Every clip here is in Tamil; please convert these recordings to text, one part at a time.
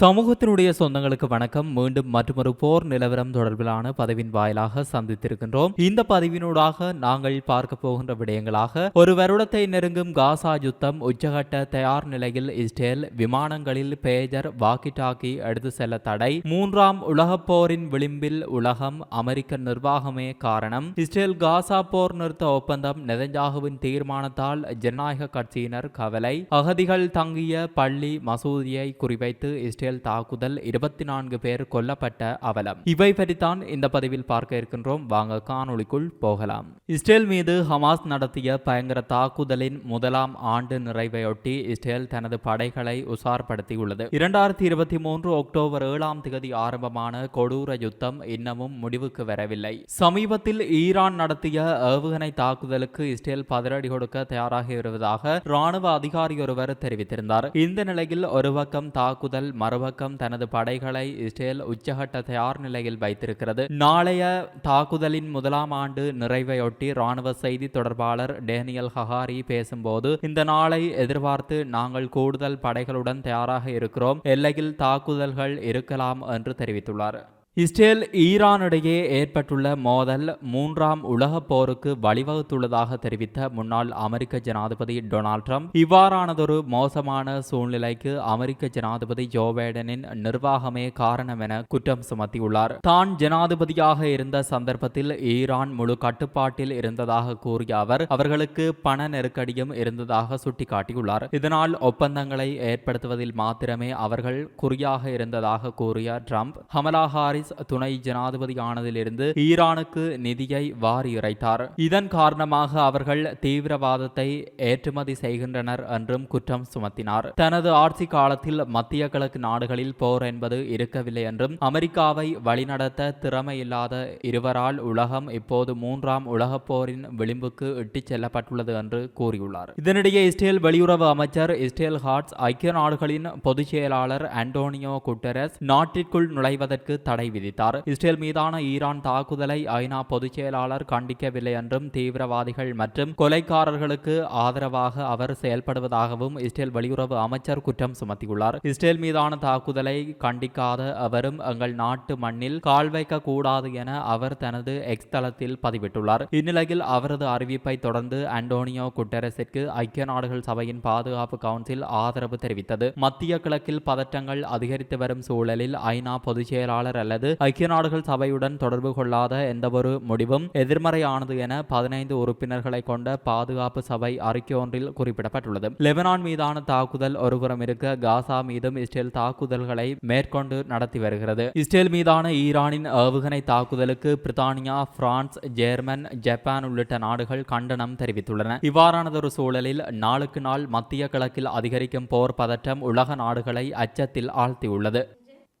சமூகத்தினுடைய சொந்தங்களுக்கு வணக்கம். மீண்டும் மற்றொரு போர் நிலவரம் தொடர்பிலான பதிவின் வாயிலாக சந்தித்திருக்கின்றோம். இந்த பதிவினூடாக நாங்கள் பார்க்க போகின்ற விடயங்களாக ஒரு வருடத்தை நெருங்கும் காசா யுத்தம் உச்சகட்ட தயார் நிலையில் இஸ்ரேல் விமானங்களில் பேஜர் வாக்கி டாக்கி எடுத்து செல்ல தடை. மூன்றாம் உலகப் போரின் விளிம்பில் உலகம் அமெரிக்க நிர்வாகமே காரணம். இஸ்ரேல் காசா போர் நிறுத்த ஒப்பந்தம் நெதஞ்சாகுவின் தீர்மானத்தால் ஜனநாயக கட்சியினர் கவலை. அகதிகள் தங்கிய பள்ளி மசூதியை குறிவைத்து இஸ்ரேல் தாக்குதல் இருபத்தி நான்கு பேர் கொல்லப்பட்ட அவலம். இவை பற்றித்தான் இந்த பதிவில் பார்க்க இருக்கின்றோம். வாங்க காணொலிக்குள் போகலாம். இஸ்ரேல் மீது ஹமாஸ் நடத்திய பயங்கர தாக்குதலின் முதலாம் ஆண்டு நிறைவையொட்டி இஸ்ரேல் தனது படைகளை உசார்படுத்தியுள்ளது. இரண்டாயிரத்தி இருபத்தி மூன்று அக்டோபர் ஏழாம் தேதி ஆரம்பமான கொடூர யுத்தம் இன்னமும் முடிவுக்கு வரவில்லை. சமீபத்தில் ஈரான் நடத்திய ஏவுகணை தாக்குதலுக்கு இஸ்ரேல் பதிலடி கொடுக்க தயாராகி வருவதாக ராணுவ அதிகாரி ஒருவர் தெரிவித்திருந்தார். இந்த நிலையில் ஒரு பக்கம் தாக்குதல் மறு மறுபக்கம் தனது படைகளை இஸ்ரேல் உச்சகட்ட தயார் நிலையில் வைத்திருக்கிறது. நாளைய தாக்குதலின் முதலாம் ஆண்டு நிறைவையொட்டி ராணுவ செய்தி தொடர்பாளர் டேனியல் ஹஹாரி பேசும்போது இந்த நாளை எதிர்பார்த்து நாங்கள் கூடுதல் படைகளுடன் தயாராக இருக்கிறோம். எல்லையில் தாக்குதல்கள் இருக்கலாம் என்று தெரிவித்துள்ளார். இஸ்ரேல் ஈரானிடையே ஏற்பட்டுள்ள மோதல் மூன்றாம் உலகப் போருக்கு வழிவகுத்துள்ளதாக தெரிவித்த முன்னாள் அமெரிக்க ஜனாதிபதி டொனால்ட் ட்ரம்ப் இவ்வாறானதொரு மோசமான சூழ்நிலைக்கு அமெரிக்க ஜனாதிபதி ஜோ பைடனின் நிர்வாகமே காரணம் என குற்றம் சுமத்தியுள்ளார். தான் ஜனாதிபதியாக இருந்த சந்தர்ப்பத்தில் ஈரான் முழு கட்டுப்பாட்டில் இருந்ததாக கூறிய அவர் அவர்களுக்கு பண நெருக்கடியும் இருந்ததாக சுட்டிக்காட்டியுள்ளார். இதனால் ஒப்பந்தங்களை ஏற்படுத்துவதில் மாத்திரமே அவர்கள் குறியாக இருந்ததாக கூறிய ட்ரம்ப் ஹமலா ஹாரிஸ் ஹாரிஸ் துணை ஜனாதிபதி ஆனதிலிருந்து ஈரானுக்கு நிதியை வாரி இறைத்தார். இதன் காரணமாக அவர்கள் தீவிரவாதத்தை ஏற்றுமதி செய்கின்றனர் என்றும் குற்றம் சுமத்தினார். தனது ஆட்சி காலத்தில் மத்திய கிழக்கு நாடுகளில் போர் என்பது இருக்கவில்லை என்றும் அமெரிக்காவை வழிநடத்த திறமையில்லாத இருவரால் உலகம் இப்போது மூன்றாம் உலகப் போரின் விளிம்புக்கு இட்டுச் செல்லப்பட்டுள்ளது என்று கூறியுள்ளார். இதனிடையே இஸ்ரேல் வெளியுறவு அமைச்சர் இஸ்ரேல் ஹார்ட்ஸ் ஐக்கிய நாடுகளின் பொதுச் செயலாளர் அண்டோனியோ குட்டரஸ் நாட்டிற்குள் நுழைவதற்கு தடை விதித்தார். இஸ்ரேல் மீதான ஈரான் தாக்குதலை ஐநா பொதுச் செயலாளர் கண்டிக்கவில்லை என்றும் தீவிரவாதிகள் மற்றும் கொலைக்காரர்களுக்கு ஆதரவாக அவர் செயல்படுவதாகவும் இஸ்ரேல் வெளியுறவு அமைச்சர் குற்றம் சுமத்தியுள்ளார். இஸ்ரேல் மீதான தாக்குதலை கண்டிக்காத அவரும் எங்கள் நாட்டு மண்ணில் கால் வைக்க கூடாது என அவர் தனது எக்ஸ் தளத்தில் பதிவிட்டுள்ளார். இந்நிலையில் அவரது அறிவிப்பை தொடர்ந்து அண்டோனியோ குட்டரஸிற்கு ஐக்கிய நாடுகள் சபையின் பாதுகாப்பு கவுன்சில் ஆதரவு தெரிவித்தது. மத்திய கிழக்கில் பதற்றங்கள் அதிகரித்து வரும் சூழலில் ஐநா பொதுச் செயலாளர் அல்லது ஐக்கிய நாடுகள் சபையுடன் தொடர்பு கொள்ளாத எந்தவொரு முடிவும் எதிர்மறையானது என பதினைந்து உறுப்பினர்களை கொண்ட பாதுகாப்பு சபை அறிக்கை ஒன்றில் குறிப்பிடப்பட்டுள்ளது. லெபனான் மீதான தாக்குதல் ஒருபுறம் இருக்க காசா மீதும் இஸ்ரேல் தாக்குதல்களை மேற்கொண்டு நடத்தி வருகிறது. இஸ்ரேல் மீதான ஈரானின் ஏவுகணை தாக்குதலுக்கு பிரித்தானியா பிரான்ஸ் ஜெர்மன் ஜப்பான் உள்ளிட்ட நாடுகள் கண்டனம் தெரிவித்துள்ளன. இவ்வாறானதொரு சூழலில் நாளுக்கு நாள் மத்திய கிழக்கில் அதிகரிக்கும் போர் பதற்றம் உலக நாடுகளை அச்சத்தில் ஆழ்த்தியுள்ளது.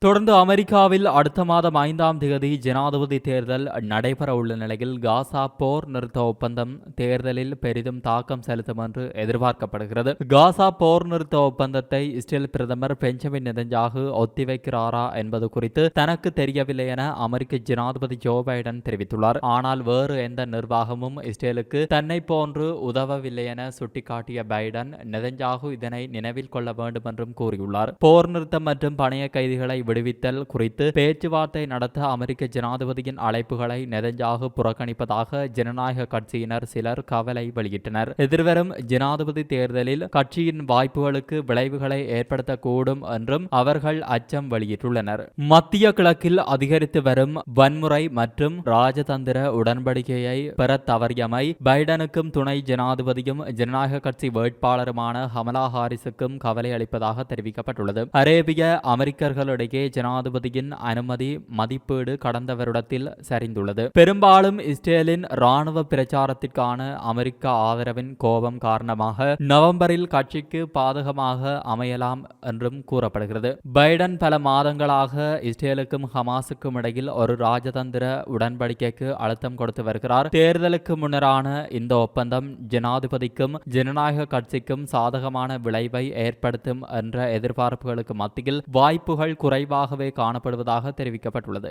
தொடர்ந்து அமெரிக்காவில் அடுத்த மாதம் ஐந்தாம் தேதி ஜனாதிபதி தேர்தல் நடைபெற உள்ள நிலையில் காசா போர் நிறுத்த ஒப்பந்தம் தேர்தலில் பெரிதும் தாக்கம் செலுத்தும் என்று எதிர்பார்க்கப்படுகிறது. காசா போர் நிறுத்த ஒப்பந்தத்தை இஸ்ரேல் பிரதமர் பெஞ்சமின் நெதஞ்சாகு ஒத்திவைக்கிறாரா என்பது குறித்து தனக்கு தெரியவில்லை என அமெரிக்க ஜனாதிபதி ஜோ பைடன் தெரிவித்துள்ளார். ஆனால் வேறு எந்த நிர்வாகமும் இஸ்ரேலுக்கு தன்னை போன்று உதவவில்லை என சுட்டிக்காட்டிய பைடன் நெதஞ்சாகு இதனை நினைவில் கொள்ள வேண்டும் என்றும் கூறியுள்ளார். போர் நிறுத்தம் மற்றும் பணைய கைதிகளை விடுவித்தல் குறித்து பேச்சுவார்த்தை நடத்த அமெரிக்க ஜனாதிபதியின் அழைப்புகளை நெதஞ்சாக புறக்கணிப்பதாக ஜனநாயக கட்சியினர் சிலர் கவலை வெளியிட்டனர். எதிர்வரும் ஜனாதிபதி தேர்தலில் கட்சியின் வாய்ப்புகளுக்கு விளைவுகளை ஏற்படுத்தக்கூடும் என்றும் அவர்கள் அச்சம் வெளியிட்டுள்ளனர். மத்திய கிழக்கில் அதிகரித்து வரும் வன்முறை மற்றும் ராஜதந்திர உடன்படிக்கையை பெற தவறியமை பைடனுக்கும் துணை ஜனாதிபதியும் ஜனநாயக கட்சி வேட்பாளருமான ஹமலா ஹாரிஸுக்கும் கவலை அளிப்பதாக தெரிவிக்கப்பட்டுள்ளது. அரேபிய அமெரிக்கர்களிடையே ஜனாதிபதியின் அனுமதி மதிப்பீடு கடந்த வருடத்தில் சரிந்துள்ளது. பெரும்பாலும் இஸ்ரேலின் ராணுவ பிரச்சாரத்திற்கான அமெரிக்க ஆதரவின் கோபம் காரணமாக நவம்பரில் கட்சிக்கு பாதகமாக அமையலாம் என்றும் கூறப்படுகிறது. பைடன் பல மாதங்களாக இஸ்ரேலுக்கும் ஹமாஸுக்கும் இடையில் ஒரு ராஜதந்திர உடன்படிக்கைக்கு அழுத்தம் கொடுத்து வருகிறார். தேர்தலுக்கு முன்னரான இந்த ஒப்பந்தம் ஜனாதிபதிக்கும் ஜனநாயக கட்சிக்கும் சாதகமான விளைவை ஏற்படுத்தும் என்ற எதிர்பார்ப்புகளுக்கு மத்தியில் வாய்ப்புகள் குறை குறைவாகவே காணப்படுவதாக தெரிவிக்கப்பட்டுள்ளது.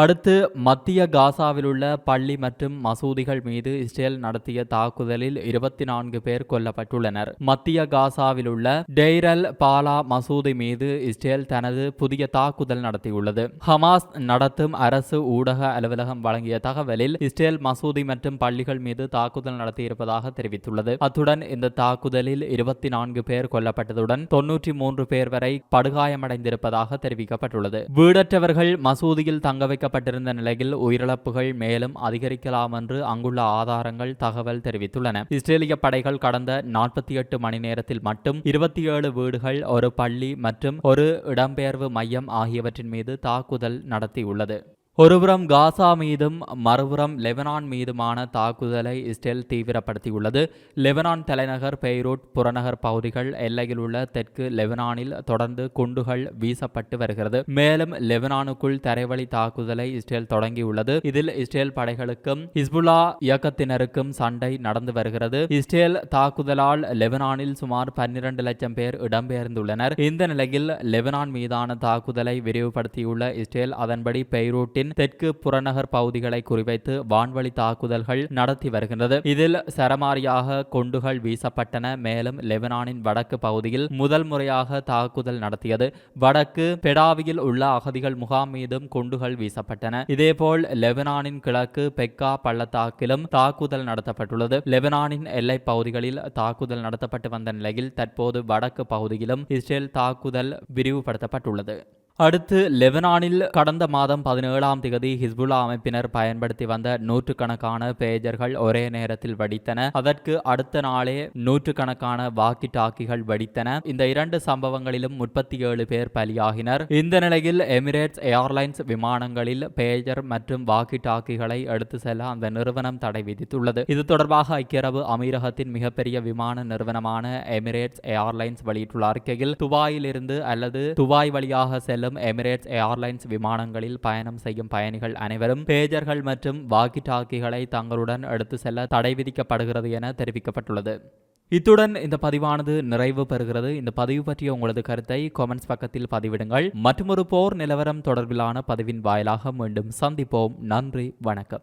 அடுத்து மத்திய காசாவில் உள்ள பள்ளி மற்றும் மசூதிகள் மீது இஸ்ரேல் நடத்திய தாக்குதலில் இருபத்தி நான்கு பேர் கொல்லப்பட்டுள்ளனர். மத்திய காசாவில் உள்ள டெய்ரல் பாலா மசூதி மீது இஸ்ரேல் தனது புதிய தாக்குதல் நடத்தியுள்ளது. ஹமாஸ் நடத்தும் அரசு ஊடக அலுவலகம் வழங்கிய தகவலில் இஸ்ரேல் மசூதி மற்றும் பள்ளிகள் மீது தாக்குதல் நடத்தியிருப்பதாக தெரிவித்துள்ளது. அத்துடன் இந்த தாக்குதலில் இருபத்தி நான்கு பேர் கொல்லப்பட்டதுடன் தொன்னூற்றி மூன்று பேர் வரை படுகாயமடைந்திருப்பதாக தெரிவிக்கப்பட்டுள்ளது. வீடற்றவர்கள் மசூதியில் தங்க பாதிக்கப்பட்டிருந்த நிலையில் உயிரிழப்புகள் மேலும் அதிகரிக்கலாம் என்று அங்குள்ள ஆதாரங்கள் தகவல் தெரிவித்துள்ளன. இஸ்ரேலிய படைகள் கடந்த நாற்பத்தி எட்டு மணி நேரத்தில் மட்டும் இருபத்தி ஏழு வீடுகள் ஒரு பள்ளி மற்றும் ஒரு இடம்பெயர்வு மையம் ஆகியவற்றின் மீது தாக்குதல் நடத்தியுள்ளது. ஒருபுறம் காசா மீதும் மறுபுறம் லெபனான் மீதுமான தாக்குதலை இஸ்ரேல் தீவிரப்படுத்தியுள்ளது. லெபனான் தலைநகர் பெய்ரூட் புறநகர் பகுதிகள் எல்லையில் உள்ள தெற்கு லெபனானில் தொடர்ந்து குண்டுகள் வீசப்பட்டு வருகிறது. மேலும் லெபனானுக்குள் தரைவழி தாக்குதலை இஸ்ரேல் தொடங்கியுள்ளது. இதில் இஸ்ரேல் படைகளுக்கும் ஹிஸ்புல்லா இயக்கத்தினருக்கும் சண்டை நடந்து வருகிறது. இஸ்ரேல் தாக்குதலால் லெபனானில் சுமார் பன்னிரண்டு லட்சம் பேர் இடம்பெயர்ந்துள்ளனர். இந்த நிலையில் லெபனான் மீதான தாக்குதலை விரிவுபடுத்தியுள்ள இஸ்ரேல் அதன்படி பெய்ரூட்டின் தெற்கு புறநகர் பகுதிகளை குறிவைத்து வான்வழி தாக்குதல்கள் நடத்தி வருகின்றது. இதில் சரமாரியாக குண்டுகள் வீசப்பட்டன. மேலும் லெபனானின் வடக்கு பகுதியில் முதல் முறையாக தாக்குதல் நடத்தியது. வடக்கு பெடாவியில் உள்ள அகதிகள் முகாம் மீதும் குண்டுகள் வீசப்பட்டன. இதேபோல் லெபனானின் கிழக்கு பெக்கா பள்ளத்தாக்கிலும் தாக்குதல் நடத்தப்பட்டுள்ளது. லெபனானின் எல்லைப் பகுதிகளில் தாக்குதல் நடத்தப்பட்டு வந்த நிலையில் தற்போது வடக்கு பகுதியிலும் இஸ்ரேல் தாக்குதல் விரிவுபடுத்தப்பட்டுள்ளது. அடுத்து லெபனானில் கடந்த மாதம் பதினேழாம் திகதி ஹிஸ்புல்லா அமைப்பினர் பயன்படுத்தி வந்த நூற்றுக்கணக்கான பேஜர்கள் ஒரே நேரத்தில் வெடித்தன. அதற்கு அடுத்த நாளே நூற்றுக்கணக்கான வாக்கி டாக்கிகள் வெடித்தன. இந்த இரண்டு சம்பவங்களிலும் முப்பத்தி ஏழு பேர் பலியாகினர். இந்த நிலையில் எமிரேட்ஸ் ஏர்லைன்ஸ் விமானங்களில் பேஜர் மற்றும் வாக்கி டாக்கிகளை எடுத்து செல்ல அந்த நிறுவனம் தடை விதித்துள்ளது. இது தொடர்பாக ஐக்கிய அரபு அமீரகத்தின் மிகப்பெரிய விமான நிறுவனமான எமிரேட்ஸ் ஏர்லைன்ஸ் வெளியிட்டுள்ள அறிக்கையில் துபாயில் இருந்து அல்லது துபாய் வழியாக செல்லும் செல்லும் எமிரேட்ஸ் ஏர்லைன்ஸ் விமானங்களில் பயணம் செய்யும் பயணிகள் அனைவரும் பேஜர்கள் மற்றும் வாக்கி டாக்கிகளை தங்களுடன் எடுத்து செல்ல தடை விதிக்கப்படுகிறது என தெரிவிக்கப்பட்டுள்ளது. இத்துடன் இந்த பதிவானது நிறைவு பெறுகிறது. இந்த பதிவு பற்றிய உங்களது கருத்தை கமெண்ட்ஸ் பக்கத்தில் பதிவிடுங்கள். மற்றொரு போர் நிலவரம் தொடர்பிலான பதிவின் வாயிலாக மீண்டும் சந்திப்போம். நன்றி வணக்கம்.